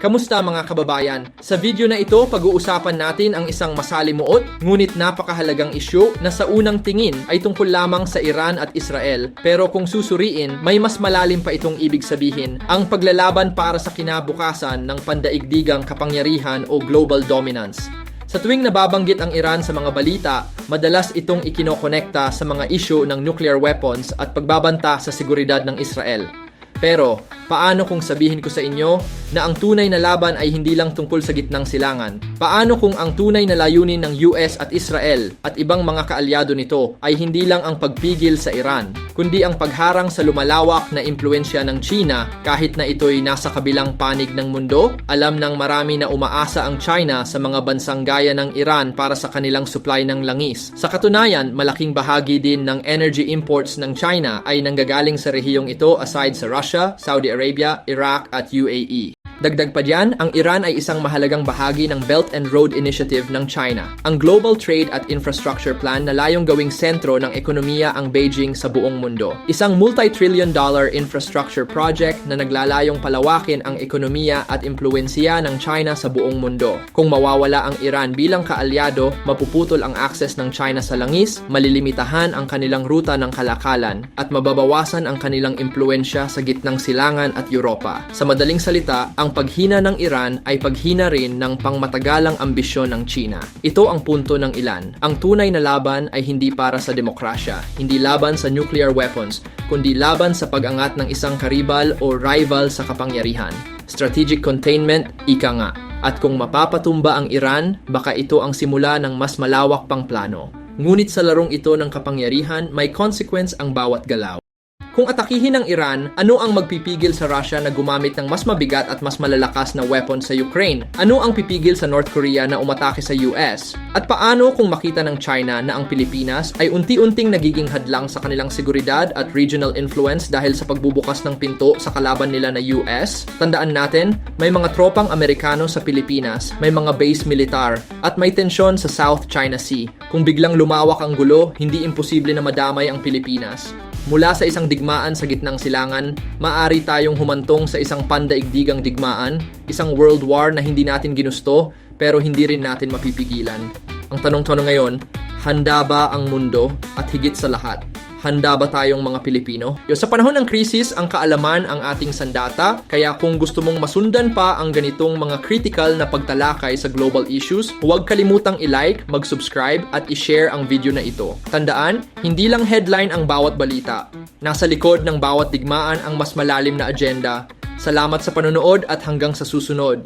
Kamusta mga kababayan? Sa video na ito, pag-uusapan natin ang isang masalimuot ngunit napakahalagang isyu na sa unang tingin ay tungkol lamang sa Iran at Israel. Pero kung susuriin, may mas malalim pa itong ibig sabihin, ang paglalaban para sa kinabukasan ng pandaigdigang kapangyarihan o global dominance. Sa tuwing nababanggit ang Iran sa mga balita, madalas itong ikinokonekta sa mga isyu ng nuclear weapons at pagbabanta sa seguridad ng Israel. Pero, paano kung sabihin ko sa inyo na ang tunay na laban ay hindi lang tungkol sa gitnang silangan? Paano kung ang tunay na layunin ng US at Israel at ibang mga kaalyado nito ay hindi lang ang pagpigil sa Iran, kundi ang pagharang sa lumalawak na impluensya ng China kahit na ito'y nasa kabilang panig ng mundo? Alam ng marami na umaasa ang China sa mga bansang gaya ng Iran para sa kanilang supply ng langis. Sa katunayan, malaking bahagi din ng energy imports ng China ay nanggagaling sa rehiyong ito aside sa Russia, Saudi Arabia, Iraq at UAE. Dagdag pa diyan, ang Iran ay isang mahalagang bahagi ng Belt and Road Initiative ng China, ang global trade at infrastructure plan na layong gawing sentro ng ekonomiya ang Beijing sa buong mundo. Isang multi-trillion dollar infrastructure project na naglalayong palawakin ang ekonomiya at impluensya ng China sa buong mundo. Kung mawawala ang Iran bilang kaalyado, mapuputol ang access ng China sa langis, malilimitahan ang kanilang ruta ng kalakalan, at mababawasan ang kanilang impluensya sa gitnang silangan at Europa. Sa madaling salita, ang paghina ng Iran ay paghina rin ng pangmatagalang ambisyon ng China. Ito ang punto ng ilan. Ang tunay na laban ay hindi para sa demokrasya, hindi laban sa nuclear weapons, kundi laban sa pag-angat ng isang karibal o rival sa kapangyarihan. Strategic containment, ika nga. At kung mapapatumba ang Iran, baka ito ang simula ng mas malawak pang plano. Ngunit sa larong ito ng kapangyarihan, may consequence ang bawat galaw. Kung atakihin ng Iran, ano ang magpipigil sa Russia na gumamit ng mas mabigat at mas malalakas na weapon sa Ukraine? Ano ang pipigil sa North Korea na umatake sa US? At paano kung makita ng China na ang Pilipinas ay unti-unting nagiging hadlang sa kanilang seguridad at regional influence dahil sa pagbubukas ng pinto sa kalaban nila na US? Tandaan natin, may mga tropang Amerikano sa Pilipinas, may mga base militar, at may tensyon sa South China Sea. Kung biglang lumawak ang gulo, hindi imposible na madamay ang Pilipinas. Mula sa isang digmaan sa gitnang silangan, maari tayong humantong sa isang pandaigdigang digmaan, isang world war na hindi natin ginusto pero hindi rin natin mapipigilan. Ang tanong-tanong ngayon, handa ba ang mundo at higit sa lahat, handa ba tayong mga Pilipino? Yo, sa panahon ng krisis, ang kaalaman ang ating sandata, kaya kung gusto mong masundan pa ang ganitong mga critical na pagtalakay sa global issues, huwag kalimutang i-like, mag-subscribe at i-share ang video na ito. Tandaan, hindi lang headline ang bawat balita. Nasa likod ng bawat digmaan ang mas malalim na agenda. Salamat sa panonood at hanggang sa susunod.